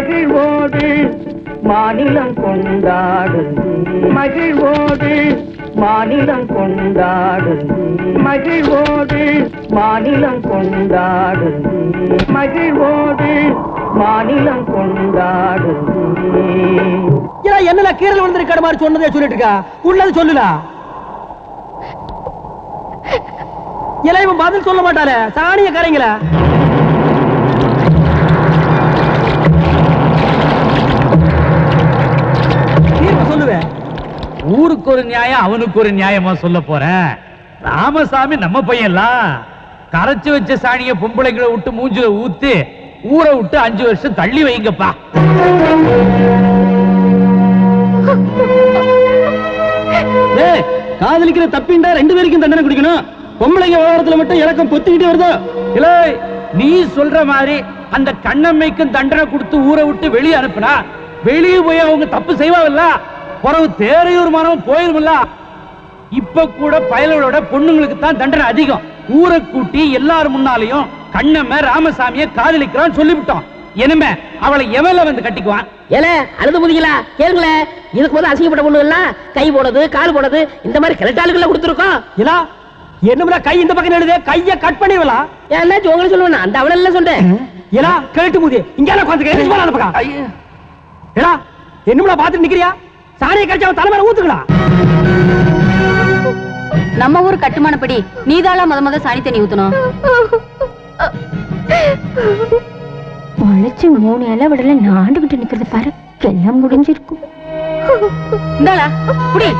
மகிழ்வோடு மாநிலம் கொண்டாடு மகிழ்வோடு மாநிலம் கொண்டாடு மகிழ்வோடு மாநிலம் கொண்டாடு மகிழ்வோடு மாநிலம் கொண்டாடு ஏன் கீரல் விழுந்திருக்கிற மாதிரி சொன்னதே சொல்லிட்டு இருக்கா உள்ளது சொல்லுல இலைவன் பதில் சொல்ல மாட்டாரு சாணிய கரைங்களா தீர்ப்பு சொல்லுவேன் ஊருக்கு ஒரு நியாயம் அவனுக்கு ஒரு நியாயமா சொல்ல போறேன் ராமசாமி நம்ம பையன்லாம் கரைச்சு வச்ச சாணிய பொம்பளைங்களை விட்டு மூஞ்சில ஊத்தி ஊரை விட்டு அஞ்சு வருஷம் தள்ளி வைங்கப்பா. காதலிக்கிற தப்பிண்டா ரெண்டு பேருக்கும் தண்டனை குடிக்கணும். பொம்பளைங்க விவகாரத்துல மட்டும் இலக்கம் பொத்திக்கிட்டே வருதோ? இல்லை நீ சொல்ற மாதிரி அந்த கண்ணம்மைக்கும் தண்டனை கொடுத்து ஊரை விட்டு வெளியே அனுப்புனா வெளியே போய் அவங்க தப்பு செய்வாங்கல்ல பிறகு தேரையூர் மரம் போயிருமில்ல. இப்ப கூட பயலோட பொண்ணுங்களுக்கு தான் தண்டனை அதிகம். ஊரை கூட்டி எல்லாரும் முன்னாலையும் கண்ணம்மை ராமசாமியை காதலிக்கிறான்னு சொல்லிவிட்டோம். இனிமே அவளை எவன்ல வந்து கட்டிக்குவான். ஏல அழுது முதிங்களா கேளுங்களே இதுக்கு முதல்ல அசிங்கப்பட்ட பொண்ணு எல்லாம் கை போடுறது கால் போடுறது இந்த மாதிரி கிளட்டாளுகளை கொடுத்துருக்கோம். இல்லா என்னமுடா கை இந்த பக்கம் எழுது கைய கட் பண்ணிடலாம் என்னாச்சும் உங்களை சொல்லுவேன்? அந்த அவள எல்லாம் சொல்றேன் ஏலா கேட்டு முதி. இங்க உட்காந்து கேட்டு போல அந்த பக்கம் ஏடா என்னமுடா பாத்துட்டு நிக்கிறியா? சாணியை கழிச்சு அவன் தலைமையில ஊத்துக்கலாம் நம்ம ஊர் கட்டுமானப்படி நீதாளா முத முத சாணி தண்ணி ஊத்தணும்? முளைச்சு மூணு இலை விடல நாண்டுகிட்டு நிக்கிறது பாரு எல்லாம் முடிஞ்சிருக்கும். இந்தாளா புடி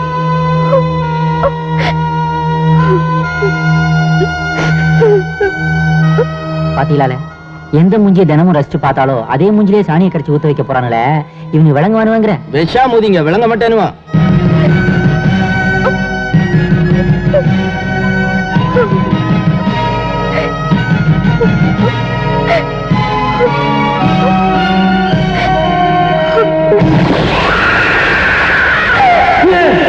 பாத்தீங்களால எந்த மூஞ்சியை தினமும் ரசிச்சு பார்த்தாலோ அதே மூஞ்சிலே சாணியை கரைச்சு ஊத்த வைக்க போறானுல இவங்க விளங்குவானுவாங்கிற. விஷா முதிங்க விளங்க மாட்டேனுவா ராமசாமி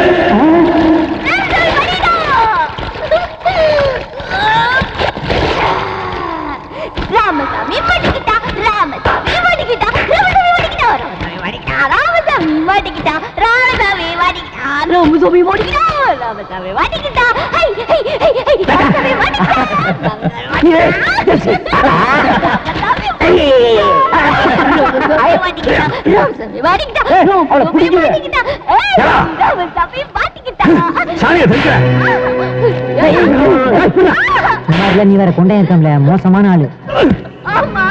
நீ வேற கொண்டே இருக்கம்ல மோசமான ஆளு. ஆமா.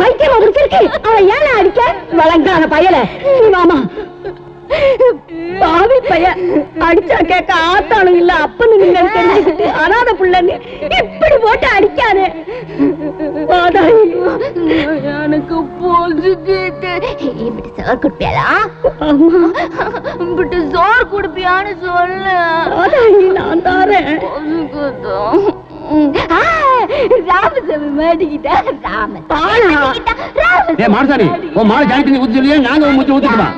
பைத்தியமா முடிச்சிருக்கு அவன் ஏன அடிக்க? வழங்காத பயல. ஆமா பையன் அடிச்சா கேட்க ஆத்தாலும் இல்ல அப்பனும் இல்ல தெரிஞ்சுக்கிட்டு அனாத புள்ளன்னு இப்படி போட்டு அடிக்காது. எனக்கு பொழுதுட்டு இப்படி சோர் குடுப்பியாளா? இப்படி சோர் குடுப்பியான்னு சொல்லு. நான் தாரேன். மாடசாமி உன் மாடு ஜாயிட்டு ஊத்து சொல்லியே? நாங்க ஊத்து ஊத்துக்கலாம்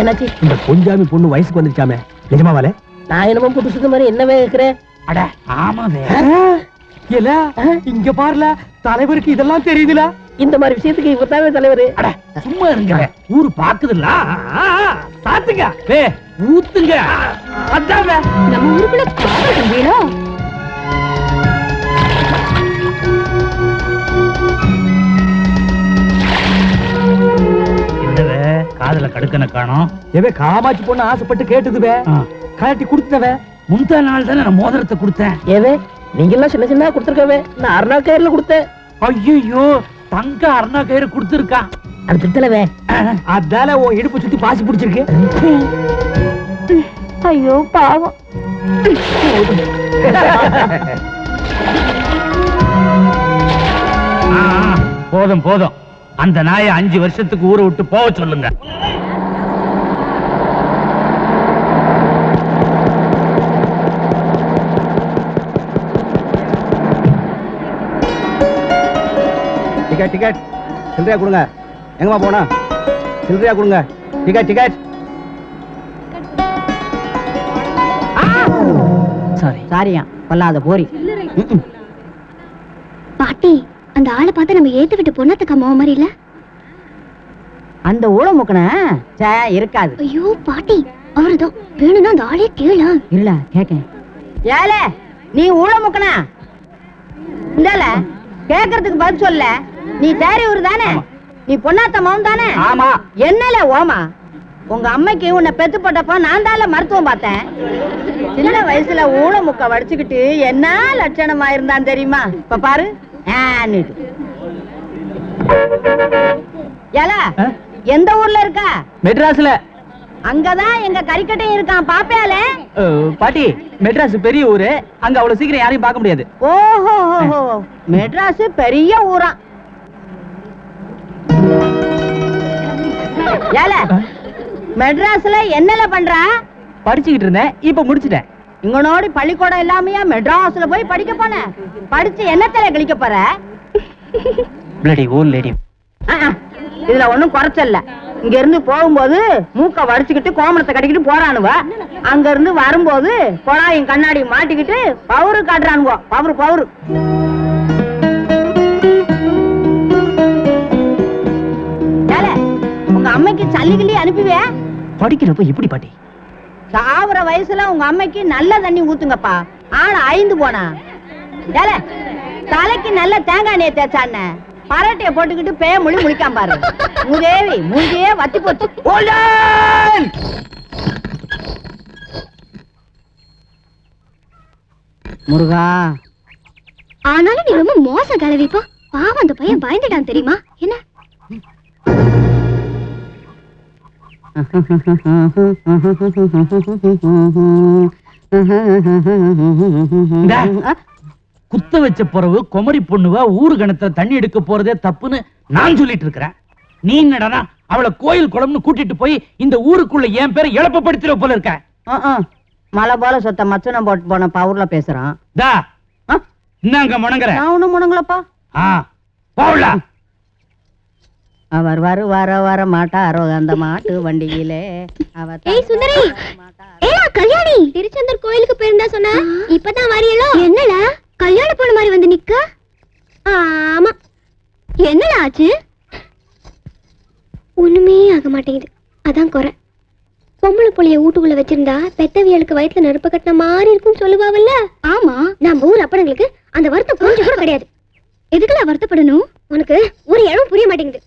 என்னாச்சு? இந்த பொஞ்சாமி பொண்ணு வயசுக்கு வந்துருச்சாமே. நிஜமாவாலே நான் என்னமோ புதுசுக்கு மாதிரி என்னவே கேக்குறேன் அட ஆமாவே இல்ல இங்க பாருல தலைவருக்கு இதெல்லாம் தெரியுதுல? இந்த மாதிரி விஷயத்துக்கு இவர்தாவே தலைவர்? அட சும்மா இருங்க. ஊரு பாக்குதுல்ல? வே ஊத்துங்க. அதாங்க நம்ம ஊருக்குள்ள காதல் காதுல கடுக்கன காணோம். எவே காமாட்சி பொண்ணு ஆசைப்பட்டு கேட்டதுவே. கழட்டி கொடுத்தவே? முந்தா நாள் தானே நான் மோதிரத்தை கொடுத்தேன். ஏவே நீங்க எல்லாம் சின்ன சின்ன கொடுத்துருக்கவே. நான் அருணா கயிறுல கொடுத்தேன். ஐயோ தங்க அருணா கயிறு கொடுத்துருக்கான் அது பித்தளவே அதால உன் இடுப்பு சுத்தி பாசி பிடிச்சிருக்கு. ஐயோ பாவம். போதும் போதும். அந்த நாயை அஞ்சு வருஷத்துக்கு ஊரை விட்டு போக சொல்லுங்க. டிக்கெட் டிக்கெட் சில்லறையா கொடுங்க. எங்கம்மா போனா சில்லறையா கொடுங்க. டிக்கெட் டிக்கெட் சாரி சாரியா பொல்லாத போரி. அந்த ஆளை பார்த்து நம்ம ஏத்து விட்டு பொண்ணத்துக்கு அம்மா மாதிரி இல்ல? அந்த ஊழமுக்கன சே இருக்காது. ஐயோ பாட்டி அவருதான் வேணும்னா அந்த ஆளே கேள. இல்ல கேக்கேன். ஏல நீ ஊழமுக்கனா இந்தால கேக்குறதுக்கு பதில் சொல்ல நீ தேரி ஊர் தானே? நீ பொண்ணாத்த மகன் தானே? ஆமா. என்னல ஓமா? உங்க அம்மைக்கு உன்னை பெத்து போட்டப்ப நான் தான்ல மருத்துவம் பார்த்தேன். சின்ன வயசுல ஊழமுக்க வடிச்சுக்கிட்டு என்ன லட்சணமா இருந்தான் தெரியுமா? இப்ப பாரு. எந்த ஊர்ல இருக்கா? மெட்ராஸ்ல. அங்கதான் எங்க கறிக்கட்டையும் இருக்கான் பாப்பேலே பாட்டி மெட்ராஸ் பெரிய ஊரு. அங்க அவ்வளவு சீக்கிரம் யாரையும் பார்க்க முடியாது. ஓஹோ மெட்ராஸ் பெரிய ஊரா. ஏல மெட்ராஸ்ல என்னல பண்ற? படிச்சுக்கிட்டு இருந்தேன் இப்ப முடிச்சிட்டேன். இங்கனோடி பள்ளிக்கூடம் இல்லாமையா மெட்ராஸ்ல போய் படிக்க போன? படிச்சு என்னத்துல கழிக்க போற? பிளடி ஓல் லேடி. ஆ, ஆ, இதுல ஒண்ணும் குறைச்சல்ல. இங்க இருந்து போகும்போது மூக்க வடிச்சுக்கிட்டு கோமணத்தை கட்டிக்கிட்டு போறானுவ. அங்க இருந்து வரும்போது குழாயும் கண்ணாடி மாட்டிக்கிட்டு பவுரு காட்டுறானுவோ. Powder powder. உங்க அம்மைக்கு சல்லி கிள்ளி அனுப்புவே படிக்கிறப்ப எப்படி பாட்டி. சாவர வயசுல உங்க அம்மைக்கு நல்ல தண்ணி ஊத்துங்கப்பா. ஆள ஐந்து போனா. தலைக்கு நல்ல தேங்காய் எண்ணெய் தேய்ச்சாண்ண பரட்டைய போட்டுக்கிட்டு பேய மொழி முழிக்காம பாரு. மூதேவி மூஞ்சியே வத்தி போச்சு. முருகா. ஆனாலும் நீ ரொம்ப மோச கலவிப்பா பாவம் அந்த பையன் பயந்துட்டான் தெரியுமா? என்ன. குத்த வச்ச பிறகு குமரி பொண்ணுவ ஊரு கணத்துல தண்ணி எடுக்க போறதே தப்புன்னு நான் சொல்லிட்டு இருக்கிறேன். நீ என்னடா அவளை கோயில் குளம்னு கூட்டிட்டு போய் இந்த ஊருக்குள்ள என் பேரை இழப்பப்படுத்துற போல இருக்க. மலை போல சொத்த மச்சனம் போட்டு போன பவுர்ல பேசுறான். தா? என்னங்க முணங்குற. நான் ஒண்ணும் முணங்களப்பா ஆ. போவல அவர் வரு வர வர மாட்டாரோ. அந்த மாட்டு வண்டியிலே அவர் ஏய் சுந்தரி! ஏடா கல்யாணி! திருச்செந்தூர் கோயிலுக்கு போயிருந்தா சொன்ன இப்பதான் வரியலோ? என்னடா? கல்யாண பொண்ணு மாதிரி வந்து நிக்க? ஆமா. என்னடா ஆச்சு? ஒண்ணுமே ஆக மாட்டேங்குது. அதான் குறை. பொம்பளை புள்ளைய வீட்டுக்குள்ள வச்சிருந்தா பெத்தவியலுக்கு வயித்துல நெருப்பு கட்டின மாதிரி இருக்கும்னு சொல்லுவாங்கல்ல ஆமா. நம்ம ஊர் அப்படங்களுக்கு அந்த வருத்தம் கொஞ்சம் கூட கிடையாது. எதுக்குல வருத்தப்படணும்? உனக்கு ஒரு இடம் புரிய மாட்டேங்குது.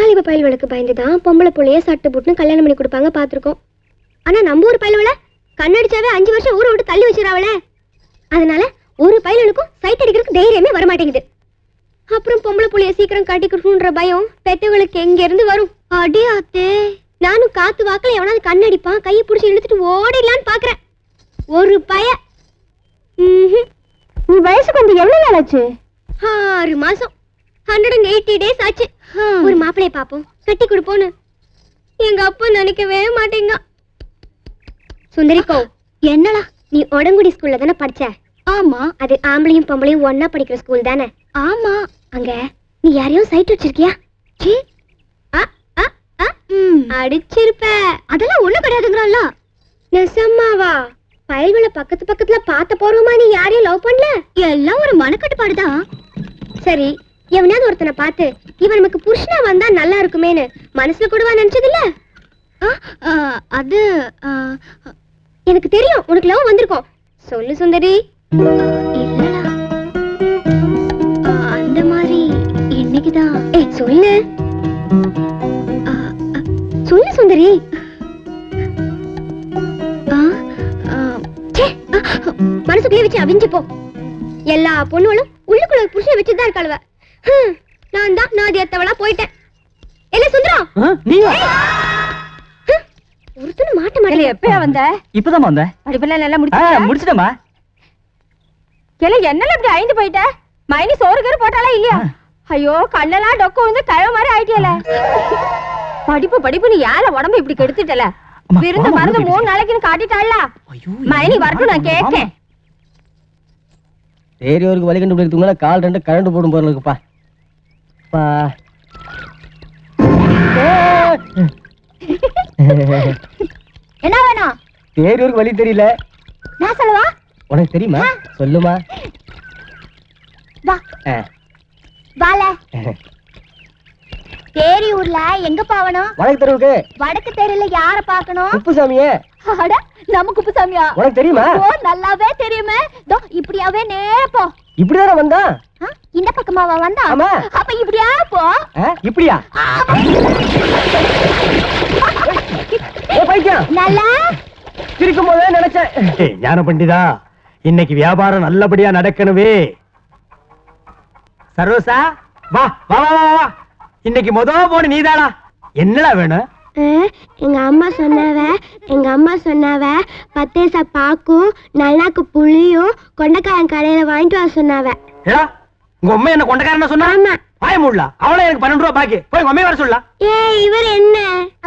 வாலிப பயல்களுக்கு பயந்துதான் பொம்பளை புள்ளைய சட்டு புட்டுன்னு கல்யாணம் பண்ணி கொடுப்பாங்க பார்த்துருக்கோம். ஆனா நம்ம ஊர் பயல்வள கண்ணடிச்சாவே அஞ்சு வருஷம் ஊரை விட்டு தள்ளி வச்சிடாவல அதனால ஒரு பயலுக்கும் சைட் அடிக்கிறதுக்கு தைரியமே வர மாட்டேங்குது அப்புறம் பொம்பளை புள்ளைய சீக்கிரம் கட்டிக்கணுன்ற பயம் பெத்தவங்களுக்கு எங்க இருந்து வரும்? அடி ஆத்தே. நானும் காத்து வாக்குல எவனாவது கண்ணடிப்பான் கையை பிடிச்சி இழுத்துட்டு ஓடிடலான்னு பாக்குறேன். ஒரு பய. உன் வயசுக்கு வந்து எவ்வளவு நாள் ஆச்சு? ஆறு மாசம். ஹண்ட்ரட் அண்ட் எயிட்டி டேஸ் ஆச்சு. ஒரு மாப்பிளைய பாப்போம் கட்டி கொடுப்போன்னு எங்க அப்பா நினைக்கவே மாட்டேங்க. சுந்தரிக்கோ என்னடா நீ உடங்குடி ஸ்கூல்ல தானே படிச்ச? ஆமா. அது ஆம்பளையும் பொம்பளையும் ஒண்ணா படிக்கிற ஸ்கூல் தானே? ஆமா. அங்க நீ யாரையும் சைட் வச்சிருக்கியா. அடிச்சிருப்ப. அதெல்லாம் ஒண்ணு கிடையாதுங்கிறான்ல. நெசம்மாவா. பயல்களை பக்கத்து பக்கத்துல பார்த்த போறோமா நீ யாரையும் லவ் பண்ணல? எல்லாம் ஒரு மனக்கட்டுப்பாடுதான். சரி எவனாவது ஒருத்தனை பார்த்து இவன் நமக்கு புருஷனா வந்தா நல்லா இருக்குமேன்னு மனசுல கூடவா நினைச்சதில்ல? ஆ, ஆ, அது எனக்கு தெரியும் உனக்கு லவ் வந்திருக்கும். சொல்லு சுந்தரி. அந்த மாதிரி என்னைக்குதான்? ஏய் சொல்லு. சொல்லு சுந்தரி. மனசுக்குள்ளே வச்சு அவிஞ்சு போ. எல்லா பொண்ணுகளும் உள்ளுக்குள்ள புருஷனை வச்சுதான் இருக்காளுவ. நான் தான் நான் ஏத்தவளா போயிட்டேன். என்ன சுந்தரம். நீங்க ஹம், ஒருத்தனும் மாட்ட மாட்டேன். எப்பயா வந்த? இப்பதான் வந்தேன். படிப்பெல்லாம் நல்லா முடிச்சு முடிச்சிட்டேமா கிளை என்னல இப்படி ஐந்து போயிட்ட? மைனி சோறு கீறு போட்டாலா இல்லையா? ஐயோ கண்ணெல்லாம் டொக்க வந்து கழ மாதிரி ஆயிட்டியல. படிப்பு படிப்புன்னு யார உடம்பு இப்படி கெடுத்துட்டல? விருந்து மருந்து மூணு நாளைக்குன்னு காட்டிட்டாள்ல மைனி வரட்டும் நான் கேட்கேன். தேரியோருக்கு வழி கண்டுபிடிக்கிறதுக்கு கால் ரெண்டு கரண்ட் போடும் போல இருக்குப்பா பா என்ன வேணும்? தேரியோருக்கு வழி தெரியல. நான் சொல்லவா? உனக்கு தெரியுமா? சொல்லுமா. வா. வால. தேரி ஊர்ல எங்க பாவணும்? வடக்கு தெருவுக்கு. வடக்கு தெருல யார பாக்கணும் குப்புசாமியே. அட நம்ம குப்புசாமியா? உனக்கு தெரியுமா? ஓ நல்லாவே தெரியுமே. தோ இப்படியாவே நேரா போ. இப்படிதானே வந்தான் ஆ, இந்த பக்கமாவா வந்தா? ஆமா. அப்ப இப்படியா போ? இப்படியா? ஏ பைத்தியம். நல்லா? சிரிக்கும் போதே நினைச்சேன். ஞான பண்டிதா இன்னைக்கு வியாபாரம் நல்லபடியா நடக்கணுமே. சரோசா வா வா வா வா, வா. இன்னைக்கு முத போன நீதாடா. என்னடா வேணும்? எங்க அம்மா சொன்னாவ எங்க அம்மா சொன்னாவ பத்தேச பாக்கும் நல்லாக்கு புளியும் கொண்டைக்காரன் கடையில வாங்கிட்டு வர சொன்னாவ. ஏடா உங்க அம்மா என்ன கொண்டக்காரன சொன்னா? வாய மூடல அவளே எனக்கு பன்னெண்டு ரூபா பாக்கி. போய் உங்க அம்மையை வர சொல்லலாம் ஏ இவர் என்ன?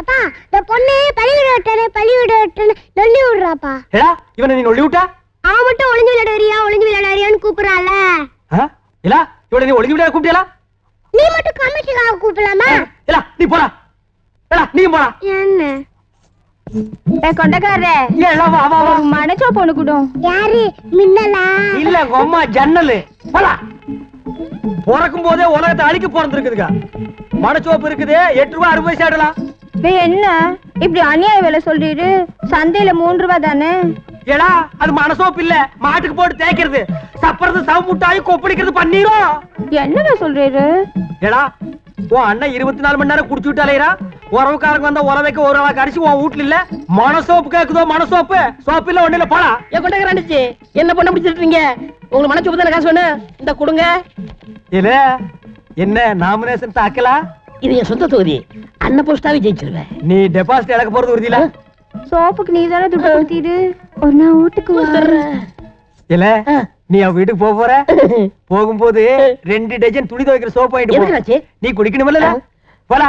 அப்பா இந்த பொண்ணு பள்ளிக்கூட விட்டானே பள்ளிக்கூட விட்டானே சொல்லி விடுறாப்பா. ஏடா இவனை நீ ஒளி விட்டா? அவன் மட்டும் ஒளிஞ்சு விளையாடுறியா? ஒளிஞ்சு விளையாடுறியான்னு கூப்பிடுறான்ல? இல்லா இவளை நீ ஒளிஞ்சு விட கூப்பிட்டியலா நீ மட்டும் கமிஷனாக கூப்பிடலாமா? இல்ல நீ போடா. நீ போடா என்ன கொண்டக்காரரே வா வா வா மனச்சோ பொண்ணு கூடும் யாரு மின்னலா இல்ல அம்மா ஜன்னலு போடா பிறக்கும் போதே உலகத்தை அழிக்க பிறந்திருக்குதுங்க மனச்சோப்பு இருக்குது எட்டு ரூபாய் அறுபது பைசா இடலாம் என்ன இப்படி அநியாய வேலை சொல்லிடு சந்தையில மூன்று ரூபாய் தானே ஏடா அது மனசோப்பு இல்ல மாட்டுக்கு போட்டு தேய்க்கிறது சப்பறது சவ முட்டாய் கொப்பளிக்கிறது பண்ணிரும் என்னடா சொல்றீரு ஏடா உன் அண்ணன் இருபத்தி நாலு மணி நேரம் குடிச்சு விட்டாலேரா உறவுக்காரங்க வந்தா உறவைக்கு ஒரு ஆளா கடிச்சு உன் வீட்டுல இல்ல? மனசோப்பு கேக்குதோ மனசோப்பு? சோப்பு இல்ல ஒண்ணு இல்ல போடா. என் கொண்டக்காரண்டிச்சு என்ன பண்ண பிடிச்சிருக்கீங்க உங்களுக்கு மனச்சு தானே காசு வேணும்? இந்த கொடுங்க. இல்ல என்ன நாமினேஷன் தாக்கலா இது என் சொந்த தொகுதி. அண்ணன் போஸ்டாவே ஜெயிச்சிருவேன். நீ டெபாசிட் இழக்க போறது உறுதியில சோப்புக்கு நீ தானே துட்டு கொடுத்திடு? ஒரு நாள் வீட்டுக்கு இல்ல நீ அவ வீட்டுக்கு போக போற? போகும்போது ரெண்டு டஜன் துணி துவைக்கிற சோப்பு வாங்கிட்டு? நீ குடிக்கணுமில்ல போடா.